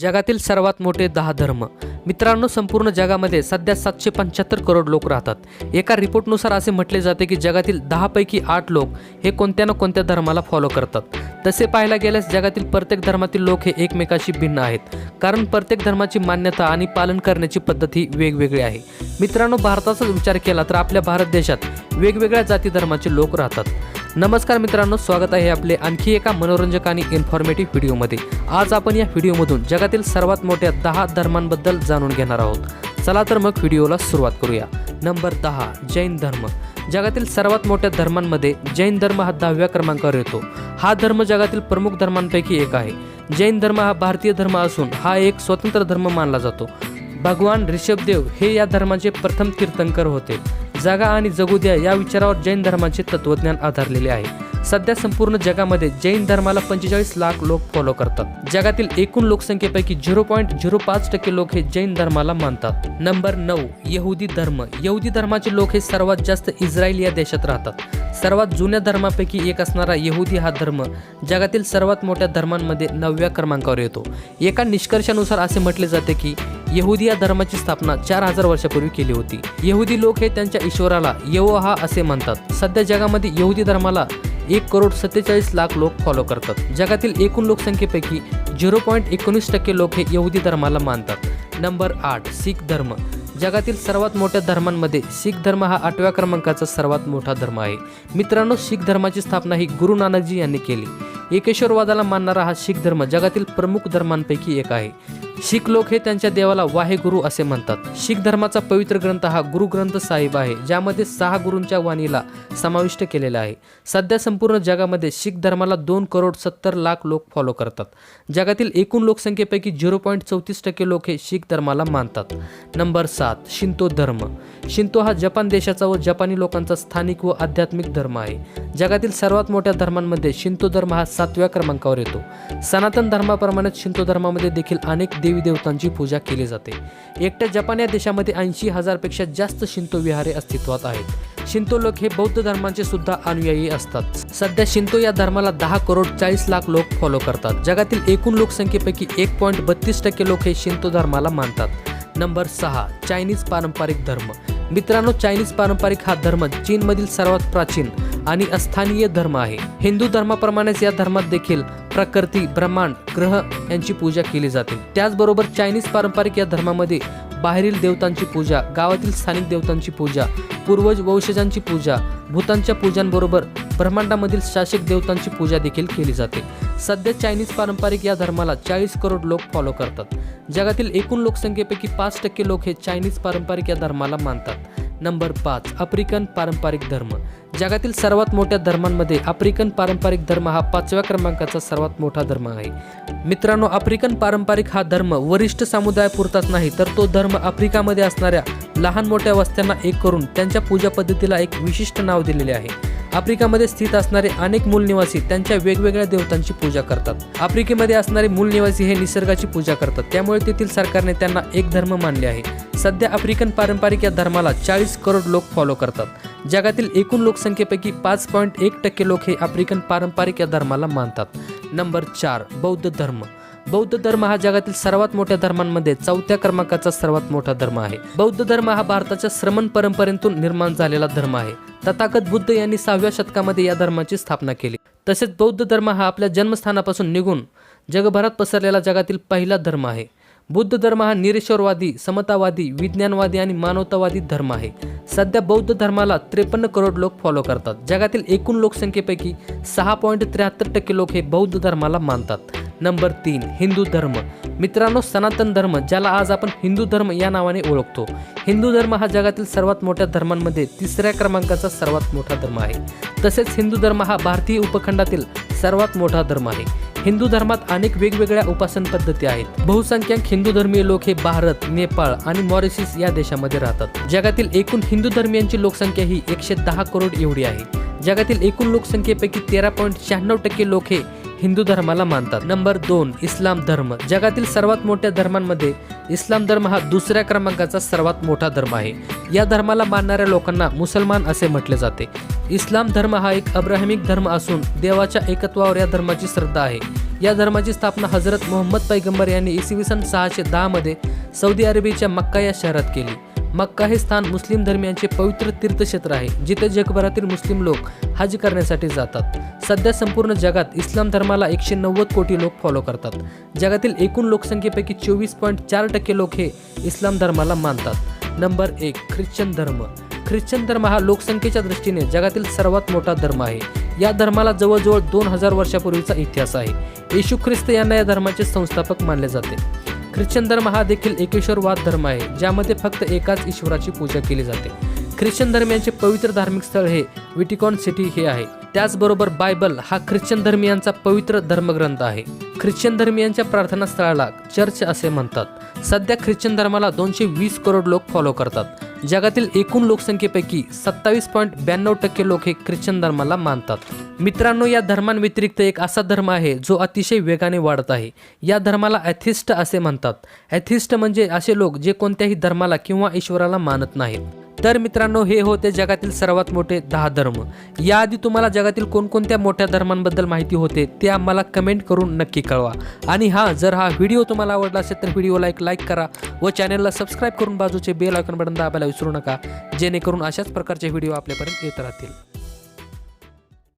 जगातील सर्वात मोठे दहा धर्म. मित्रांनो संपूर्ण जगामध्ये सध्या सातशे पंच्याहत्तर करोड लोक राहतात. एका रिपोर्टनुसार असे म्हटले जाते की जगातील दहापैकी आठ लोक हे कोणत्या ना कोणत्या धर्माला फॉलो करतात. तसे पाहायला गेल्यास जगातील प्रत्येक धर्मातील लोक हे एकमेकाशी भिन्न आहेत. कारण प्रत्येक धर्माची मान्यता आणि पालन करण्याची पद्धत ही वेगवेगळी आहे. मित्रांनो भारताचाच विचार केला तर आपल्या भारत देशात वेगवेगळ्या जाती धर्माचे लोक राहतात. नमस्कार मित्रांनो स्वागत आहे आपले आणखी एका मनोरंजक आणि इन्फॉर्मेटिव्ह व्हिडिओमध्ये. आज आपण या व्हिडिओमधून जगातील सर्वात मोठ्या दहा धर्मांबद्दल जाणून घेणार आहोत. चला तर मग व्हिडिओला सुरुवात करूया. नंबर दहा जैन धर्म. जगातील सर्वात मोठ्या धर्मांमध्ये जैन धर्म हा दहाव्या क्रमांकावर येतो. हा धर्म जगातील प्रमुख धर्मांपैकी एक आहे. जैन धर्म हा भारतीय धर्म असून हा एक स्वतंत्र धर्म मानला जातो. भगवान ऋषभदेव हे या धर्माचे प्रथम तीर्थंकर होते. जागा आणि जगू द्या या विचारावर जैन धर्माचे तत्वज्ञान आधारलेले आहे. सध्या संपूर्ण जगामध्ये जैन धर्माला पंचेचाळीस लाख लोक फॉलो करतात. जगातील एकूण लोकसंख्येपैकी झिरो पॉईंट झिरो पाच टक्के लोक हे जैन धर्माला मानतात. नंबर नऊ यहुदी धर्म. यहुदी धर्माचे लोक हे सर्वात जास्त इस्रायल या देशात राहतात. सर्वात जुन्या धर्मापैकी एक असणारा यहुदी हा धर्म जगातील सर्वात मोठ्या धर्मांमध्ये नवव्या क्रमांकावर येतो. एका निष्कर्षानुसार असे म्हटले जाते की यहुदी या धर्माची स्थापना चार हजार वर्षापूर्वी केली होती. यहुदी लोक हे त्यांच्या ईश्वराला यहोहा असे म्हणतात. सध्या जगामध्ये यहुदी धर्माला एक करोड सत्तेचाळीस लाख लोक फॉलो करतात. जगातील एकूण लोकसंख्येपैकी झिरो पॉईंट एकोणीस टक्के लोक हे यहुदी धर्माला मानतात. नंबर आठ शीख धर्म. जगातील सर्वात मोठ्या धर्मांमध्ये शीख धर्म हा आठव्या क्रमांकाचा सर्वात मोठा धर्म आहे. मित्रांनो शीख धर्माची स्थापना ही गुरु नानकजी यांनी केली. एकेश्वरवादाला मानणारा हा शीख धर्म जगातील प्रमुख धर्मांपैकी एक आहे. शीख लोक हे त्यांच्या देवाला वाहेगुरु असे म्हणतात. शीख धर्माचा पवित्र ग्रंथ हा गुरु ग्रंथ साहिब आहे ज्यामध्ये सहा गुरूंच्या वाणीला समाविष्ट केलेला आहे. सध्या संपूर्ण जगामध्ये शीख धर्माला दोन करोड सत्तर लाख लोक फॉलो करतात. जगातील एकूण लोकसंख्येपैकी झिरो पॉईंट चौतीस टक्के लोक हे शीख धर्माला मानतात. नंबर सात शिंतो धर्म. शिंतो हा जपान देशाचा व जपानी लोकांचा स्थानिक व आध्यात्मिक धर्म आहे. जगातील सर्वात मोठ्या धर्मांमध्ये शिंतो धर्म हा सातव्या क्रमांकावर येतो. सनातन धर्माप्रमाणेच शिंतो धर्मामध्ये देखील अनेक देवी देवतांची पूजा केली जाते. एकट्या जपान या देशामध्ये ऐंशी हजारपेक्षा जास्त शिंतो विहारे अस्तित्वात आहेत. शिंतो लोक हे बौद्ध धर्माचे सुद्धा अनुयायी असतात. सध्या शिंतो या धर्माला दहा करोड चाळीस लाख लोक फॉलो करतात. जगातील एकूण लोकसंख्येपैकी एक पॉईंट बत्तीस टक्के लोक हे शिंतो धर्माला मानतात. नंबर सहा चायनीज पारंपरिक धर्म. मित्रांनो चायनीज पारंपरिक हा धर्म चीनमधील सर्वात प्राचीन आणि अस्थानीय धर्म आहे. हिंदू धर्माप्रमाणेच या धर्मात देखील प्रकृती ब्रह्मांड ग्रह यांची पूजा केली जाते. त्याचबरोबर चायनीज पारंपरिक या धर्मामध्ये बाहेरील देवतांची पूजा गावातील स्थानिक देवतांची पूजा पूर्वज वंशजांची पूजा भूतांच्या पूजांबरोबर ब्रह्मांडामधील शासक देवतांची पूजा देखील केली जाते. सध्या चायनीज पारंपरिक या धर्माला चाळीस करोड लोक फॉलो करतात. जगातील एकूण लोकसंख्येपैकी पाच टक्के लोक हे चायनीज पारंपरिक या धर्माला मानतात. नंबर पाच आफ्रिकन पारंपरिक धर्म. जगातील सर्वात मोठ्या धर्मांमध्ये आफ्रिकन पारंपरिक धर्म हा पाचव्या क्रमांकाचा सर्वात मोठा धर्म आहे. मित्रांनो आफ्रिकन पारंपरिक हा धर्म वरिष्ठ समुदायापुरताच नाही तर तो धर्म आफ्रिकामध्ये असणाऱ्या लहान मोठ्या वस्त्यांना एक करून त्यांच्या पूजा पद्धतीला एक विशिष्ट नाव दिलेले आहे. आफ्रिकामध्ये स्थित असणारे अनेक मूलनिवासी त्यांच्या वेगवेगळ्या देवतांची पूजा करतात. आफ्रिकेमध्ये असणारे मूलनिवासी हे निसर्गाची पूजा करतात त्यामुळे तेथील सरकारने त्यांना एक धर्म मानले आहे. सध्या आफ्रिकन पारंपरिक या धर्माला चाळीस करोड लोक फॉलो करतात. जगातील एकूण लोकसंख्येपैकी पाच पॉईंट एक टक्के लोक हे आफ्रिकन पारंपरिक या धर्माला मानतात. नंबर चार बौद्ध धर्म. बौद्ध धर्म हा जगातील सर्वात मोठ्या धर्मांमध्ये चौथ्या क्रमांकाचा सर्वात मोठा धर्म आहे. बौद्ध धर्म हा भारताच्या श्रमण परंपरेतून निर्माण झालेला धर्म आहे. तथागत बुद्ध यांनी सहाव्या शतकामध्ये या धर्माची स्थापना केली. तसेच बौद्ध धर्म हा आपल्या जन्मस्थानापासून निघून जगभरात पसरलेला जगातील पहिला धर्म आहे. बुद्ध धर्म हा निरेश्वरवादी समतावादी विज्ञानवादी आणि मानवतावादी धर्म आहे. सध्या बौद्ध धर्माला त्रेपन्न करोड लोक फॉलो करतात. जगातील एकूण लोकसंख्येपैकी सहा पॉईंट त्र्याहत्तर टक्के लोक हे बौद्ध धर्माला मानतात. नंबर तीन हिंदू धर्म. मित्रांनो सनातन धर्म ज्याला आज आपण हिंदू धर्म या नावाने ओळखतो. हिंदू धर्म हा जगातील सर्वात मोठ्या धर्मांमध्ये तिसऱ्या क्रमांकाचा सर्वात मोठा धर्म आहे. तसेच हिंदू धर्म हा भारतीय उपखंडातील सर्वात मोठा धर्म आहे. हिंदू धर्मात अनेक वेगवेगळ्या उपासन पद्धती आहेत. बहुसंख्याक हिंदू धर्मीय लोक हे भारत नेपाळ आणि मॉरिशस या देशामध्ये राहतात. जगातील एकूण हिंदू धर्मियांची लोकसंख्या ही एकशे दहा करोड एवढी आहे. जगातील एकूण लोकसंख्येपैकी तेरा पॉईंट शहाण्णव टक्के लोक हे हिंदू धर्माला मानतात. नंबर दोन इस्लाम धर्म. जगातील सर्वात मोठ्या धर्मांमध्ये इस्लाम धर्म हा दुसऱ्या क्रमांकाचा सर्वात मोठा धर्म आहे. या धर्माला मानणाऱ्या लोकांना मुसलमान असे म्हटले जाते. इस्लाम धर्म हा एक अब्राहमिक धर्म असून देवाच्या एकत्वावर या धर्माची श्रद्धा आहे. या धर्माची स्थापना हजरत मोहम्मद पैगंबर यांनी इसवी सन सहाशे दहामध्ये सौदी अरेबियाच्या मक्का या शहरात केली. मक्का हे स्थान मुस्लिम धर्मियांचे पवित्र तीर्थक्षेत्र आहे जिथे जगभरातील मुस्लिम लोक हज करण्यासाठी जातात. सध्या संपूर्ण जगात इस्लाम धर्माला एकशे नव्वद कोटी लोक फॉलो करतात. जगातील एकूण लोकसंख्येपैकी चोवीस पॉईंट चार टक्के लोक हे इस्लाम धर्माला मानतात. नंबर एक ख्रिश्चन धर्म. ख्रिश्चन धर्म हा लोकसंख्येच्या दृष्टीने जगातील सर्वात मोठा धर्म आहे. या धर्माला जवळजवळ दोन हजार वर्षापूर्वीचा इतिहास आहे. येशू ख्रिस्त यांना या धर्माचे संस्थापक मानले जाते. ख्रिश्चन धर्म हा देखील एकेश्वरवाद धर्म आहे ज्यामध्ये फक्त एकाच ईश्वराची पूजा केली जाते. ख्रिश्चन धर्मियांचे पवित्र धार्मिक स्थळ हे विटिकॉन सिटी हे आहे. त्याचबरोबर बायबल हा ख्रिश्चन धर्मियांचा पवित्र धर्मग्रंथ आहे. ख्रिश्चन धर्मियांच्या प्रार्थना स्थळाला चर्च असे म्हणतात. सध्या ख्रिश्चन धर्माला दोनशे वीस करोड लोक फॉलो करतात. जगातील एकूण लोकसंख्येपैकी सत्तावीस पॉईंट ब्याण्णव टक्के लोक हे ख्रिश्चन धर्माला मानतात. मित्रांनो या धर्मांव्यतिरिक्त एक असा धर्म आहे जो अतिशय वेगाने वाढत आहे. या धर्माला ॲथिस्ट असे म्हणतात. ॲथिस्ट म्हणजे असे लोक जे कोणत्याही धर्माला किंवा ईश्वराला मानत नाहीत. तर मित्रांनो हे होते जगातील सर्वात मोठे दहा धर्म. याआधी तुम्हाला जगातील कोणकोणत्या मोठ्या धर्मांबद्दल माहिती होते ते आम्हाला कमेंट करून नक्की कळवा. आणि हां जर हा व्हिडिओ तुम्हाला आवडला असेल तर व्हिडिओला एक लाईक करा व चॅनलला सबस्क्राईब करून बाजूचे बेल आयकॉन बटन दाबायला विसरू नका जेणेकरून अशाच प्रकारचे व्हिडिओ आपल्यापर्यंत येत राहतील.